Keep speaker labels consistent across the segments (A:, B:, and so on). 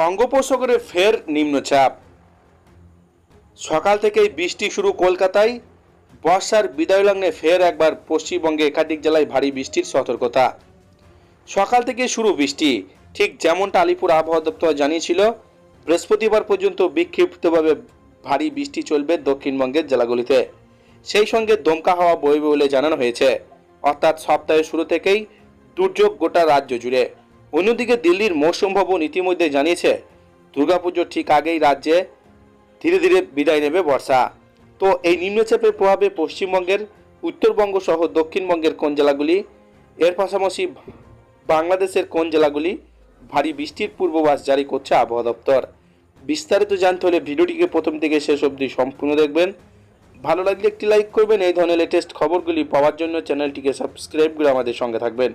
A: বঙ্গোপসাগরে ফের নিম্নচাপ। সকাল থেকেই বৃষ্টি শুরু কলকাতায়। বর্ষার বিদায় লগ্নে ফের একবার পশ্চিমবঙ্গে একাধিক জেলায় ভারী বৃষ্টির সতর্কতা। সকাল থেকে শুরু বৃষ্টি। ঠিক যেমনটা আলিপুর আবহাওয়া দপ্তর জানিয়েছিল, বৃহস্পতিবার পর্যন্ত বিক্ষিপ্তভাবে ভারী বৃষ্টি চলবে দক্ষিণবঙ্গের জেলাগুলিতে। সেই সঙ্গে দমকা হাওয়া বইবে বলে জানানো হয়েছে। অর্থাৎ সপ্তাহের শুরু থেকেই দুর্যোগ গোটা রাজ্য জুড়ে। অন্যদিকে দিল্লির মৌসুম ভবন ইতিমধ্যে জানিয়েছে, দুর্গাপুজোর ঠিক আগেই রাজ্যে ধীরে ধীরে বিদায় নেবে বর্ষা। তো এই নিম্নচাপের প্রভাবে পশ্চিমবঙ্গের, উত্তরবঙ্গ সহ দক্ষিণবঙ্গের কোন জেলাগুলি, এর পাশাপাশি বাংলাদেশের কোন জেলাগুলি ভারী বৃষ্টির পূর্বাভাস জারি করছে আবহাওয়া দপ্তর? বিস্তারিত জানতে হলে ভিডিওটিকে প্রথম থেকে শেষ অবধি সম্পূর্ণ দেখবেন। ভালো লাগলে একটি লাইক করবেন, এই ধরনের লেটেস্ট খবরগুলি পাওয়ার জন্য চ্যানেলটিকে সাবস্ক্রাইব করে আমাদের সঙ্গে থাকবেন।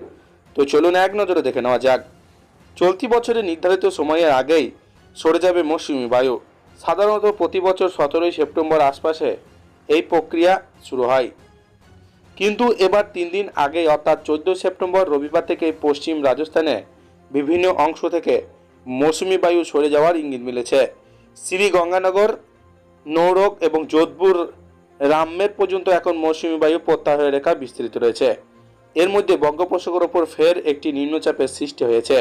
A: তো চলুন এক নজরে দেখে নেওয়া যাক। চলতি বছরে নির্ধারিত সময়ের আগেই সরে যাবে মৌসুমি বায়ু। সাধারণত প্রতি বছর সতেরোই সেপ্টেম্বর আশপাশে এই প্রক্রিয়া শুরু হয়। কিন্তু এবার তিন দিন আগে অর্থাৎ চোদ্দ সেপ্টেম্বর রবিবার থেকে পশ্চিম রাজস্থানে বিভিন্ন অংশ থেকে মৌসুমি বায়ু সরে যাওয়ার ইঙ্গিত মিলেছে। শ্রী গঙ্গানগর নৌরক এবং যোধপুর, রামমের পর্যন্ত এখন মৌসুমি বায়ু প্রত্যাহারের রেখা বিস্তৃত রয়েছে। এর মধ্যে বঙ্গোপসাগর ওপর ফের একটি নিম্নচাপের সৃষ্টি হয়েছে।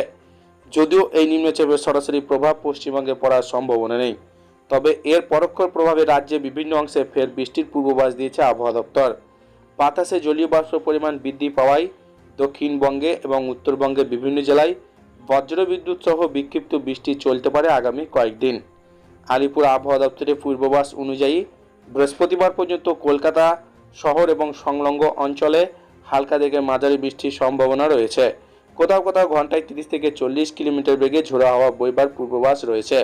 A: যদিও এই নিম্নচাপের সরাসরি প্রভাব পশ্চিমবঙ্গে পড়ার সম্ভাবনা নেই। তবে এর পরোক্ষ প্রভাবে রাজ্যে বিভিন্ন অংশে ফের বৃষ্টির পূর্বাভাস দিয়েছে আবহাওয়া দপ্তর। বাতাসে জলীয় বাষ্প পরিমাণ বৃদ্ধি পাওয়ায় দক্ষিণবঙ্গে এবং উত্তরবঙ্গের বিভিন্ন জেলায় বজ্রবিদ্যুৎ সহ বিক্ষিপ্ত বৃষ্টি চলতে পারে আগামী কয়েকদিন। আলিপুর আবহাওয়া দপ্তরের পূর্বাভাস অনুযায়ী বৃহস্পতিবার পর্যন্ত কলকাতা, শহর এবং সংলগ্ন অঞ্চলে হালকা থেকে মাঝারি বৃষ্টির সম্ভাবনা রয়েছে। কোথাও কোথাও ঘন্টায় তিরিশ থেকে চল্লিশ কিলোমিটার বেগে ঝোড়ো হওয়া বইবার পূর্বাভাস রয়েছে।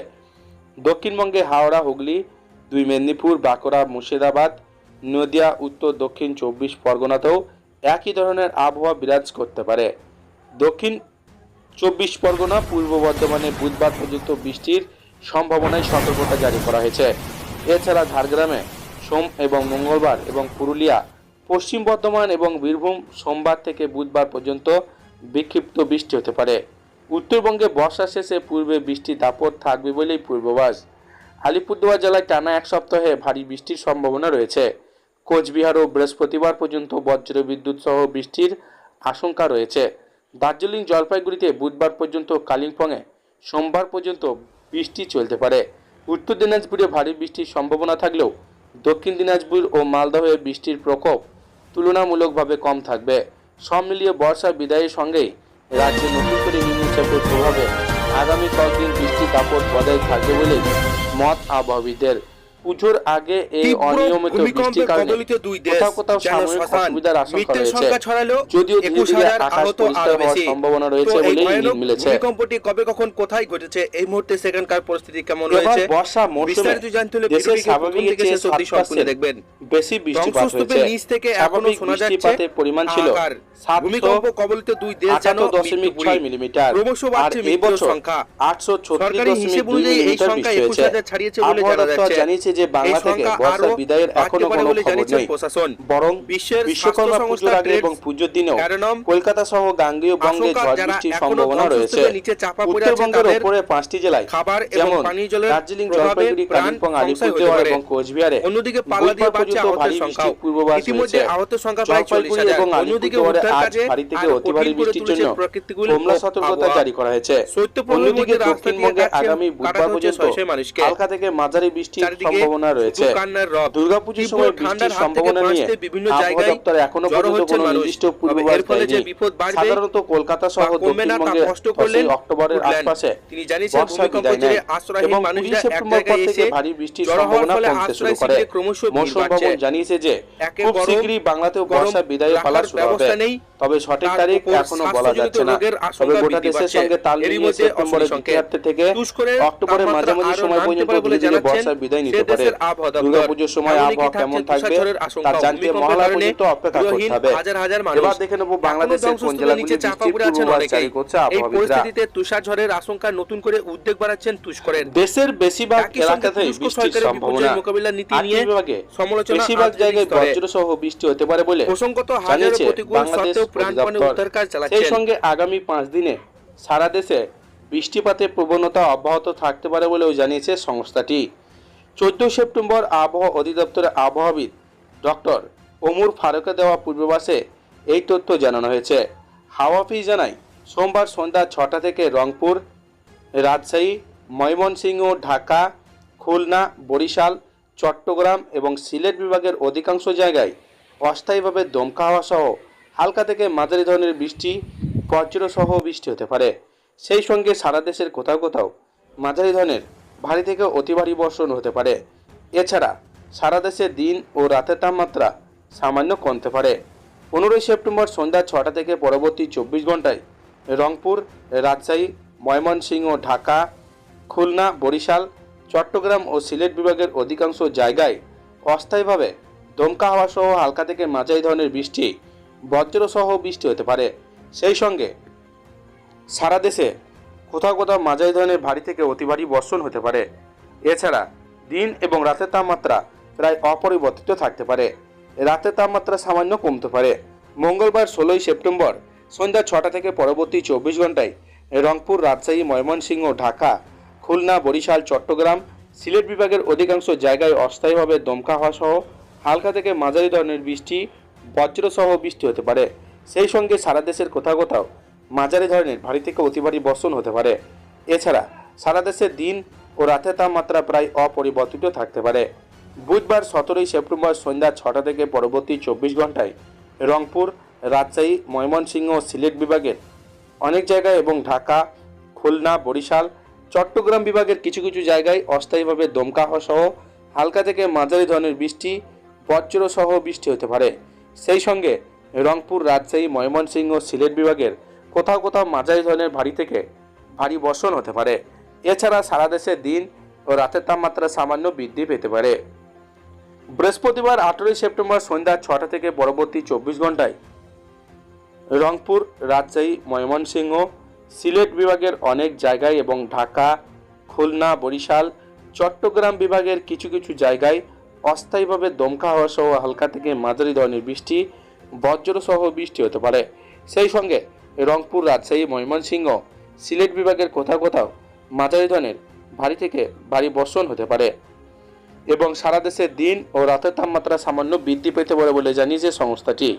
A: দক্ষিণবঙ্গে হাওড়া, হুগলি, দুই মেদিনীপুর, বাঁকুড়া, মুর্শিদাবাদ, নদিয়া, উত্তর, দক্ষিণ চব্বিশ পরগনাতেও একই ধরনের আবহাওয়া বিরাজ করতে পারে। দক্ষিণ চব্বিশ পরগনা, পূর্ব বর্ধমানে বুধবার পর্যন্ত বৃষ্টির সম্ভাবনায় সতর্কতা জারি করা হয়েছে। এছাড়া ঝাড়গ্রামে সোম এবং মঙ্গলবার এবং পুরুলিয়া, পশ্চিম বর্ধমান এবং বীরভূম সোমবার থেকে বুধবার পর্যন্ত বিক্ষিপ্ত বৃষ্টি হতে পারে। উত্তরবঙ্গে বর্ষা শেষে পূর্বে বৃষ্টি দাপট থাকবে বলেই পূর্বাভাস। আলিপুরদুয়ার জেলায় টানা এক সপ্তাহে ভারী বৃষ্টির সম্ভাবনা রয়েছে। কোচবিহার ও বৃহস্পতিবার পর্যন্ত বজ্র বিদ্যুৎ সহ বৃষ্টির আশঙ্কা রয়েছে। দার্জিলিং জলপাইগুড়িতে বুধবার পর্যন্ত কালিম্পংয়ে, সোমবার পর্যন্ত বৃষ্টি চলতে পারে। উত্তর দিনাজপুরে ভারী বৃষ্টির সম্ভাবনা থাকলেও দক্ষিণ দিনাজপুর ও মালদহে বৃষ্টির প্রকোপ তুলনামূলকভাবে কম থাকবে। সব মিলিয়ে বর্ষা বিদায়ের সঙ্গে রাজ্যে নতুন করে নিম্নচাপের প্রভাবে আগামী কয়েকদিন বৃষ্টি দাপট বজায় থাকবে বলে মত আবহাওয়িদের পুজোর আগে এই অনিয়মিত বৃষ্টির কারণে কোথাও কোথাও সাময়িক অসুবিধার আশঙ্কা রয়েছে। যদিও ধীরে ধীরে আকাশ পরিষ্কার হওয়ার সম্ভাবনা রয়েছে
B: ভয়ানক
A: ইঙ্গিত মিলেছে।
B: ভূমিকম্পটি কবে কখন কোথায় ঘটেছে? এই মুহূর্তে সেখানকার পরিস্থিতি কেমন রয়েছে?
A: বর্ষা মৌসুমে দেশের স্বাভাবিক চেয়ে সাত পার্সেন্ট
B: দেখবেন।
A: বেশি বৃষ্টিপাত হয়েছে।
B: নিচ থেকে
A: এখনও
B: শোনা যাচ্ছে
A: পরিমাণ ছিল
B: ভূমিকম্প কবলিত দুই দেশ যেন
A: দশমিক। ছয় মিলিমিটার।
B: ক্রমশ বাড়ছে মৃত্যুর সংখ্যা।
A: আটশো ছত্রিশ দশমিক দুই মিলিমিটার বৃষ্টি হয়েছে।
B: ছাড়িয়েছে বলে
A: আবহাওয়া
B: জানা
A: দপ্তর
B: যাচ্ছে।
A: জানিয়েছে যে বাংলা থেকে বর্ষা বিদায়ের
B: এখনও
A: কোনো খবর নেই। বরং
B: বিশ্বের
A: বিশ্বকর্মা পুজোর আগে এবং পুজোর দিনেও কলকাতা সহ গাঙ্গেয় বঙ্গে ঝড় বৃষ্টির সম্ভাবনা রয়েছে। উত্তরবঙ্গের ওপরে পাঁচটি জেলায়
B: খাবার এবং
A: যেমন
B: জলের
A: দার্জিলিং জলপাইগুড়ি কালিম্পং
B: সংশয় হতে
A: আলিপুরদুয়ার এবং কোচবিহারে
B: অন্যদিকে পাল্লা দিয়ে আহতের
A: ভারী বৃষ্টির পূর্বাভাস রয়েছে।
B: আহতের সংখ্যা প্রায় চল্লিশ হাজার।
A: এবং
B: অন্যদিকে
A: আজ ভারী থেকে অতি ভারী বৃষ্টির জন্য কমলা সতর্কতা জারি করা হয়েছে। অন্যদিকে দক্ষিণবঙ্গে আগামী বুধবার পর্যন্ত। হালকা থেকে মাঝারি বৃষ্টির
B: চারিদিকে
A: সম্ভাবনা রয়েছে। দুর্গাপুজোর সময় বৃষ্টির সম্ভাবনা নিয়ে
B: বিভিন্ন জায়গায়
A: দপ্তর
B: এখনও
A: পর্যন্ত কোনো নির্দিষ্ট পূর্বাভাস দেয়নি সাধারণত কলকাতা সহ
B: করলেন
A: দশই অক্টোবরের। আশপাশে
B: তিনি জানিয়েছেন ভূমিকম্প
A: বিদায়
B: জেরে আশ্রয়হীন
A: এবং
B: মানুষরা এক জায়গায় এসে
A: ভারী বৃষ্টির সম্ভাবনা কমতে শুরু করে মৌসুম। ভবন জানিয়েছে যে খুব শীঘ্রই বাংলাতেও বর্ষা বিদায়ের পালা
B: রাখার
A: শুরু হবে
B: নেই।
A: তবে সঠিক তারিখ এখনও বলা যাচ্ছে না। তবে গোটা দেশের সঙ্গে তাল মিলিয়ে সেপ্টেম্বরের দ্বিতীয়ার্ধে থেকে অক্টোবরের মাঝামাঝি সময় পর্যন্ত ধীরে ধীরে বর্ষার বিদায় নিতে পারে। দুর্গাপুজোর সময় আবহাওয়া কেমন থাকবে। তা জানতে মহালয়া পর্যন্ত অপেক্ষা করতে হবে। এবার দেখে নেব বাংলাদেশের কোন জেলাগুলি বৃষ্টির করছে
B: পরিস্থিতিতে তুষারঝড়ের আশঙ্কা নতুন করে উদ্বেগ বাড়াচ্ছেন তুষ্করের
A: দেশের বেশিরভাগ এলাকাতেই বৃষ্টির সম্ভাবনা
B: মোকাবিলার নীতি নিয়ে সমালোচনা
A: বেশিরভাগ জায়গায়
B: স্তরে।
A: বজ্র সহ বৃষ্টি হতে পারে। বলে
B: প্রসঙ্গত হাজারো প্রতিকূল
A: বাংলাদেশ
B: সত্ত্বেও
A: সেই সঙ্গে আগামী পাঁচ দিনে সারা দেশে বৃষ্টিপাতের প্রবণতা অব্যাহত থাকতে পারে বলেও জানিয়েছে সংস্থাটি। চোদ্দই সেপ্টেম্বর আবহাওয়া অধিদপ্তরের আবহাওয়াবিদ ডক্টর ওমর ফারুকে দেওয়া পূর্বাভাসে এই তথ্য জানানো হয়েছে। হাওয়া অফিস জানায় সোমবার সন্ধ্যা ছটা থেকে রংপুর রাজশাহী ময়মনসিংহ ঢাকা খুলনা বরিশাল চট্টগ্রাম এবং সিলেট বিভাগের অধিকাংশ জায়গায় অস্থায়ীভাবে দমকা হাওয়া সহ হালকা থেকে মাঝারি ধরনের বৃষ্টি বজ্রসহ বৃষ্টি হতে পারে। সেই সঙ্গে সারা দেশের কোথাও কোথাও মাঝারি ধরনের, ভারী থেকে অতি ভারী বর্ষণ হতে পারে। এছাড়া সারা দেশে দিন ও রাতের তাপমাত্রা সামান্য কমতে পারে। পনেরোই সেপ্টেম্বর সন্ধ্যা ছটা থেকে পরবর্তী চব্বিশ ঘন্টায় রংপুর, রাজশাহী, ময়মনসিংহ, ঢাকা, খুলনা, বরিশাল, চট্টগ্রাম ও সিলেট বিভাগের অধিকাংশ জায়গায় অস্থায়ীভাবে দমকা হাওয়া সহ হালকা থেকে মাঝারি ধরনের বৃষ্টি বজ্রসহ বৃষ্টি হতে পারে। সেই সঙ্গে সারা দেশে কোথাও কোথাও মাঝারি ধরনের ভারী থেকে অতি ভারী বর্ষণ হতে পারে। এছাড়া দিন এবং রাতের তাপমাত্রা প্রায় অপরিবর্তিত থাকতে পারে। রাতের তাপমাত্রা সামান্য কমতে পারে। মঙ্গলবার ষোলোই সেপ্টেম্বর সন্ধ্যা ছটা থেকে পরবর্তী চব্বিশ ঘন্টায় রংপুর, রাজশাহী, ময়মনসিংহ, ঢাকা, খুলনা, বরিশাল, চট্টগ্রাম, সিলেট বিভাগের অধিকাংশ জায়গায় অস্থায়ীভাবে দমকা হওয়া সহ হালকা থেকে মাঝারি ধরনের বৃষ্টি বজ্রসহ বৃষ্টি হতে পারে। সেই সঙ্গে সারা দেশের কোথাও কোথাও মাঝারি ধরনের ভারী থেকে অতি ভারী বর্ষণ হতে পারে। এছাড়া সারা দেশে দিন ও রাতের তাপমাত্রা প্রায় অপরিবর্তিত থাকতে পারে। বুধবার সতেরোই সেপ্টেম্বর সন্ধ্যা ছটা থেকে পরবর্তী চব্বিশ ঘন্টায় রংপুর, রাজশাহী, ময়মনসিংহ সিলেট বিভাগের অনেক জায়গায় এবং ঢাকা, খুলনা, বরিশাল, চট্টগ্রাম বিভাগের কিছু কিছু জায়গায় অস্থায়ীভাবে দমকা সহ হালকা থেকে মাঝারি ধরনের বৃষ্টি, বজ্রসহ বৃষ্টি হতে পারে। সেই সঙ্গে রংপুর রাজশাহী, ময়মনসিংহ সিলেট বিভাগের কোথাও কোথাও মাঝারি ধরনের ভারী থেকে ভারী বর্ষণ হতে পারে। এছাড়া সারা দেশে দিন ও রাতের তাপমাত্রা সামান্য বৃদ্ধি পেতে পারে। বৃহস্পতিবার আঠেরোই সেপ্টেম্বর সন্ধ্যা ছটা থেকে পরবর্তী চব্বিশ ঘন্টায় রংপুর, রাজশাহী, ময়মনসিংহ, সিলেট বিভাগের অনেক জায়গায় এবং ঢাকা, খুলনা, বরিশাল, চট্টগ্রাম বিভাগের কিছু কিছু জায়গায় অস্থায়ীভাবে দমকা হওয়া সহ হালকা থেকে মাঝারি ধরনের বৃষ্টি, বজ্রসহ বৃষ্টি হতে পারে। সেই সঙ্গে রংপুর রাজশাহী, ময়মনসিংহ, সিলেট বিভাগের কোথাও কোথাও মাঝারি ধরনের ভারী থেকে ভারী বর্ষণ হতে পারে। এবং সারা দেশে দিন ও রাতের তাপমাত্রা সামান্য বৃদ্ধি পেতে পারে বলে জানিয়েছে সংস্থাটি।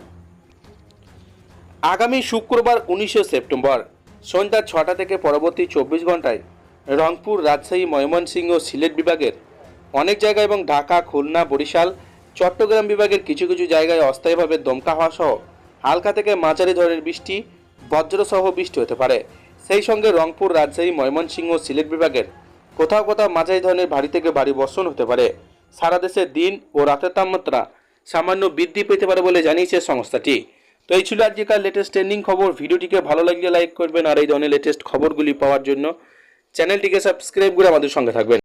A: আগামী শুক্রবার উনিশে সেপ্টেম্বর সন্ধ্যা ছটা থেকে পরবর্তী চব্বিশ ঘন্টায় রংপুর, রাজশাহী, ময়মনসিংহ, সিলেট বিভাগের অনেক জায়গায় এবং ঢাকা, খুলনা, বরিশাল, চট্টগ্রাম বিভাগের কিছু কিছু জায়গায় অস্থায়ীভাবে দমকা হওয়া সহ হালকা থেকে মাঝারি ধরনের বৃষ্টি, বজ্রসহ বৃষ্টি হতে পারে। সেই সঙ্গে রংপুর, রাজশাহী, ময়মনসিংহ সিলেট বিভাগের কোথাও কোথাও মাঝারি ধরনের ভারী থেকে ভারী বর্ষণ হতে পারে। সারা দেশে দিন ও রাতের তাপমাত্রা সামান্য বৃদ্ধি পেতে পারে বলে জানিয়েছে সংস্থাটি। তো এই ছিল আজকেকার লেটেস্ট ট্রেন্ডিং খবর। ভিডিওটিকে ভালো লাগলে লাইক করবেন আর এই ধরনের লেটেস্ট খবরগুলি পাওয়ার জন্য চ্যানেলটিকে সাবস্ক্রাইব করে আমাদের সঙ্গে থাকবেন।